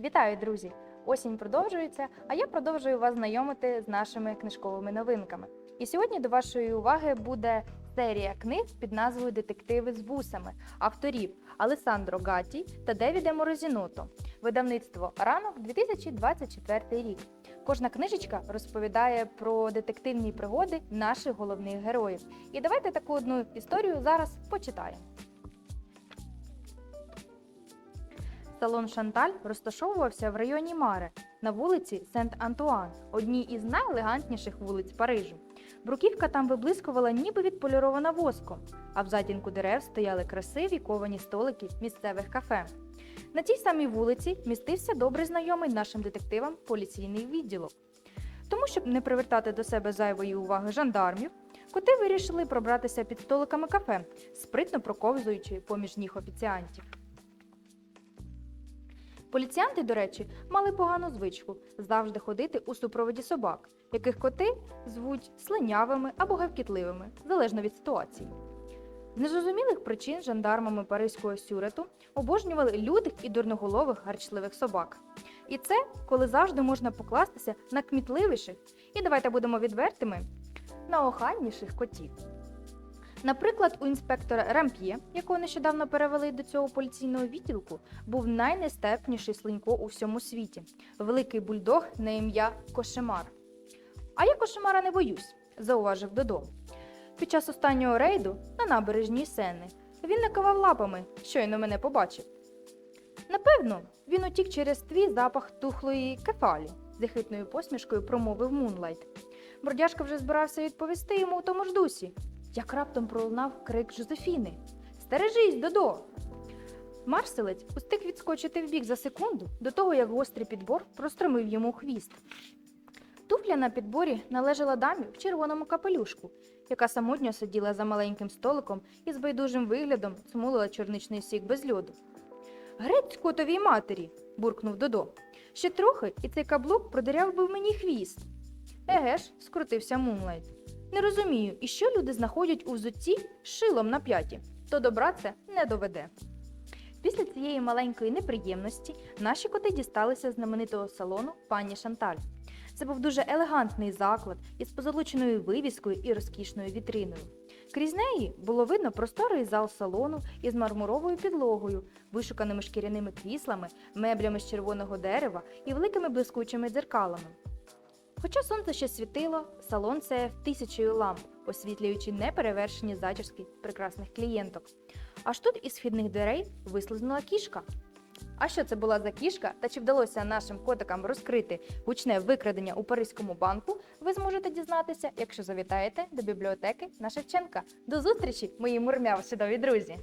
Вітаю, друзі! Осінь продовжується, а я продовжую вас знайомити з нашими книжковими новинками. І сьогодні до вашої уваги буде серія книг під назвою Детективи з вусами авторів Алесандро Гатті та Девіде Морозіното. Видавництво Ранок 2024 рік. Кожна книжечка розповідає про детективні пригоди наших головних героїв. І давайте таку одну історію зараз почитаємо. Салон Шанталь розташовувався в районі Маре на вулиці Сент-Антуан, одній із найелегантніших вулиць Парижу. Бруківка там виблискувала, ніби відполірована воском, а в затінку дерев стояли красиві ковані столики місцевих кафе. На тій самій вулиці містився добре знайомий нашим детективам поліційний відділок. Тому, щоб не привертати до себе зайвої уваги жандармів, коти вирішили пробратися під столиками кафе, спритно проковзуючи поміж ніг офіціантів. Поліціянти, до речі, мали погану звичку завжди ходити у супроводі собак, яких коти звуть слинявими або гавкітливими, залежно від ситуації. З незрозумілих причин жандармами паризького сюрету обожнювали лютих і дурноголових гарчливих собак. І це коли завжди можна покластися на кмітливіших і давайте будемо відвертими на охайніших котів. Наприклад, у інспектора Рамп'є, якого нещодавно перевели до цього поліційного відділку, був найнестепніший слинько у всьому світі великий бульдог на ім'я Кошемар. А я кошемара не боюсь, зауважив Додо. Під час останнього рейду на набережній Сени він накивав лапами, щойно мене побачив. Напевно, він утік через твій запах тухлої кефалі, з ехидною посмішкою промовив Мунлайт. Бродяжка вже збирався відповісти йому у тому ж дусі, як раптом пролунав крик Жозефіни Стережись, Додо! Марселець устиг відскочити вбік за секунду до того, як гострий підбор простромив йому хвіст. Туфля на підборі належала дамі в червоному капелюшку, яка самотньо сиділа за маленьким столиком і з байдужим виглядом цмулила чорничний сік без льоду. Грець котовій матері, буркнув Додо. Ще трохи, і цей каблук продиряв би мені хвіст. Еге ж, скрутився Мунлайт. Не розумію, і що люди знаходять у взутті шилом на п'яті, то добра це не доведе. Після цієї маленької неприємності наші коти дісталися знаменитого салону пані Шанталь. Це був дуже елегантний заклад із позолоченою вивіскою і розкішною вітриною. Крізь неї було видно просторий зал салону із мармуровою підлогою, вишуканими шкіряними кріслами, меблями з червоного дерева і великими блискучими дзеркалами. Хоча сонце ще світило, салон сяяв тисячею ламп, освітлюючи неперевершені зачіски прекрасних клієнток. Аж тут із східних дверей вислизнула кішка. А що це була за кішка та чи вдалося нашим котикам розкрити гучне викрадення у Паризькому банку, ви зможете дізнатися, якщо завітаєте до бібліотеки на Шевченка. До зустрічі, мої мурмявші друзі!